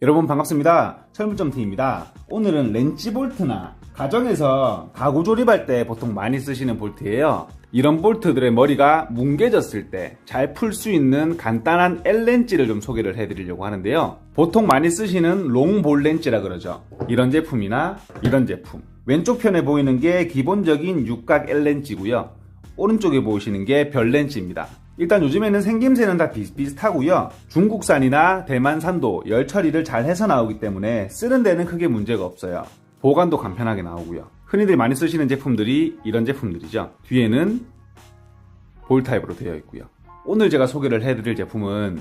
여러분 반갑습니다. 철물점T입니다. 오늘은 렌치 볼트나 가정에서 가구 조립할 때 보통 많이 쓰시는 볼트예요. 이런 볼트들의 머리가 뭉개졌을 때 잘 풀 수 있는 간단한 L렌치를 좀 소개를 해드리려고 하는데요. 보통 많이 쓰시는 롱볼 렌치라 그러죠. 이런 제품이나 이런 제품. 왼쪽 편에 보이는 게 기본적인 육각 L렌치고요. 오른쪽에 보이시는 게 별렌치입니다. 일단 요즘에는 생김새는 다 비슷비슷하고요. 중국산이나 대만산도 열 처리를 잘 해서 나오기 때문에 쓰는 데는 크게 문제가 없어요. 보관도 간편하게 나오고요. 흔히들 많이 쓰시는 제품들이 이런 제품들이죠. 뒤에는 볼 타입으로 되어 있고요. 오늘 제가 소개를 해드릴 제품은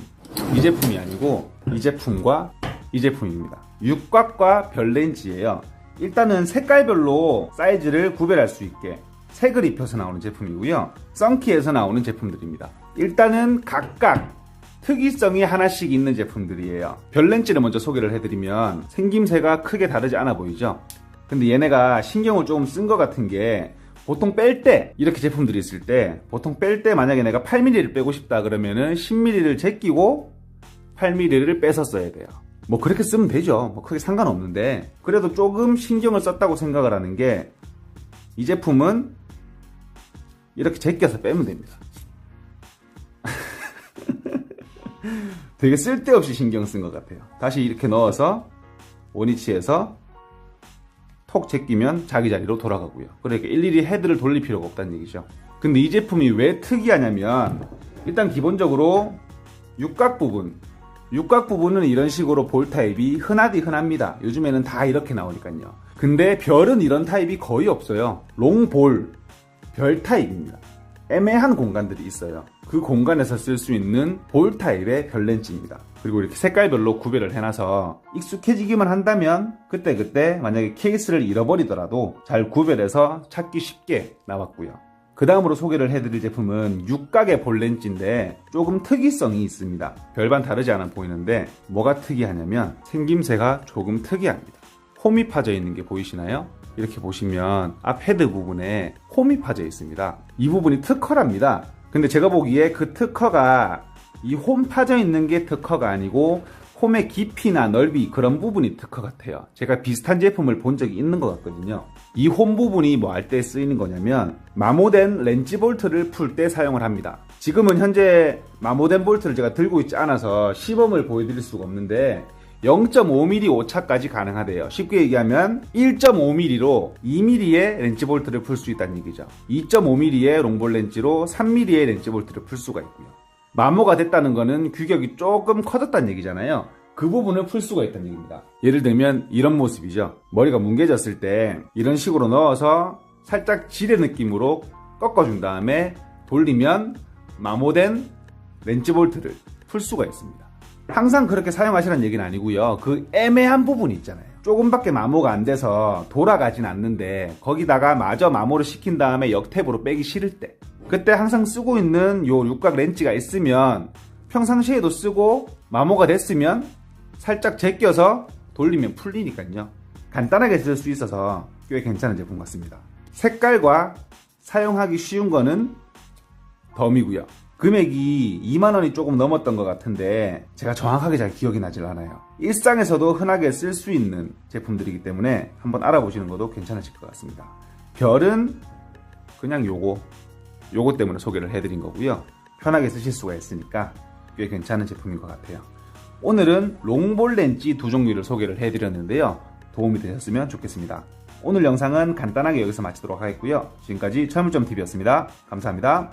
이 제품이 아니고 이 제품과 이 제품입니다. 육각과 별렌치예요. 일단은 색깔별로 사이즈를 구별할 수 있게 색을 입혀서 나오는 제품이고요. 썬키에서 나오는 제품들입니다. 일단은 각각 특이성이 하나씩 있는 제품들이에요. 별렌치를 먼저 소개를 해드리면 생김새가 크게 다르지 않아 보이죠? 근데 얘네가 신경을 조금 쓴 것 같은 게 보통 뺄 때 이렇게 제품들이 있을 때 보통 뺄 때 만약에 내가 8mm를 빼고 싶다 그러면은 10mm를 제끼고 8mm를 빼서 써야 돼요. 뭐 그렇게 쓰면 되죠. 뭐 크게 상관없는데 그래도 조금 신경을 썼다고 생각을 하는 게 이 제품은 이렇게 제껴서 빼면 됩니다. 되게 쓸데없이 신경 쓴 것 같아요. 다시 이렇게 넣어서 원위치에서 톡 제끼면 자기 자리로 돌아가고요. 그러니까 일일이 헤드를 돌릴 필요가 없다는 얘기죠. 근데 이 제품이 왜 특이하냐면 일단 기본적으로 육각 부분 육각 부분은 이런 식으로 볼 타입이 흔하디 흔합니다. 요즘에는 다 이렇게 나오니까요. 근데 별은 이런 타입이 거의 없어요. 롱볼 별 타입입니다. 애매한 공간들이 있어요. 그 공간에서 쓸 수 있는 볼 타입의 별렌치입니다. 그리고 이렇게 색깔별로 구별을 해놔서 익숙해지기만 한다면 그때 그때 만약에 케이스를 잃어버리더라도 잘 구별해서 찾기 쉽게 나왔고요. 그 다음으로 소개를 해드릴 제품은 육각의 볼렌치인데 조금 특이성이 있습니다. 별반 다르지 않아 보이는데 뭐가 특이하냐면 생김새가 조금 특이합니다. 홈이 파져 있는 게 보이시나요? 이렇게 보시면 앞 헤드 부분에 홈이 파져 있습니다. 이 부분이 특허랍니다. 근데 제가 보기에 그 특허가 이 홈 파져 있는 게 특허가 아니고 홈의 깊이나 넓이 그런 부분이 특허 같아요. 제가 비슷한 제품을 본 적이 있는 것 같거든요. 이 홈 부분이 뭐 할 때 쓰이는 거냐면 마모된 렌치 볼트를 풀 때 사용을 합니다. 지금은 현재 마모된 볼트를 제가 들고 있지 않아서 시범을 보여드릴 수가 없는데 0.5mm 오차까지 가능하대요. 쉽게 얘기하면 1.5mm로 2mm의 렌치 볼트를 풀 수 있다는 얘기죠. 2.5mm의 롱볼 렌치로 3mm의 렌치 볼트를 풀 수가 있고요. 마모가 됐다는 거는 규격이 조금 커졌다는 얘기잖아요. 그 부분을 풀 수가 있다는 얘기입니다. 예를 들면 이런 모습이죠. 머리가 뭉개졌을 때 이런 식으로 넣어서 살짝 지뢰 느낌으로 꺾어준 다음에 돌리면 마모된 렌치 볼트를 풀 수가 있습니다. 항상 그렇게 사용하시라는 얘기는 아니고요. 그 애매한 부분이 있잖아요. 조금밖에 마모가 안 돼서 돌아가진 않는데 거기다가 마저 마모를 시킨 다음에 역탭으로 빼기 싫을 때 그때 항상 쓰고 있는 요 육각 렌치가 있으면 평상시에도 쓰고 마모가 됐으면 살짝 제껴서 돌리면 풀리니까요. 간단하게 쓸 수 있어서 꽤 괜찮은 제품 같습니다. 색깔과 사용하기 쉬운 거는 덤이고요. 금액이 2만 원이 조금 넘었던 것 같은데 제가 정확하게 잘 기억이 나질 않아요. 일상에서도 흔하게 쓸 수 있는 제품들이기 때문에 한번 알아보시는 것도 괜찮으실 것 같습니다. 별은 그냥 요거 요거 때문에 소개를 해드린 거고요. 편하게 쓰실 수가 있으니까 꽤 괜찮은 제품인 것 같아요. 오늘은 롱볼 렌치 두 종류를 소개를 해드렸는데요. 도움이 되셨으면 좋겠습니다. 오늘 영상은 간단하게 여기서 마치도록 하겠고요. 지금까지 철물점TV였습니다. 감사합니다.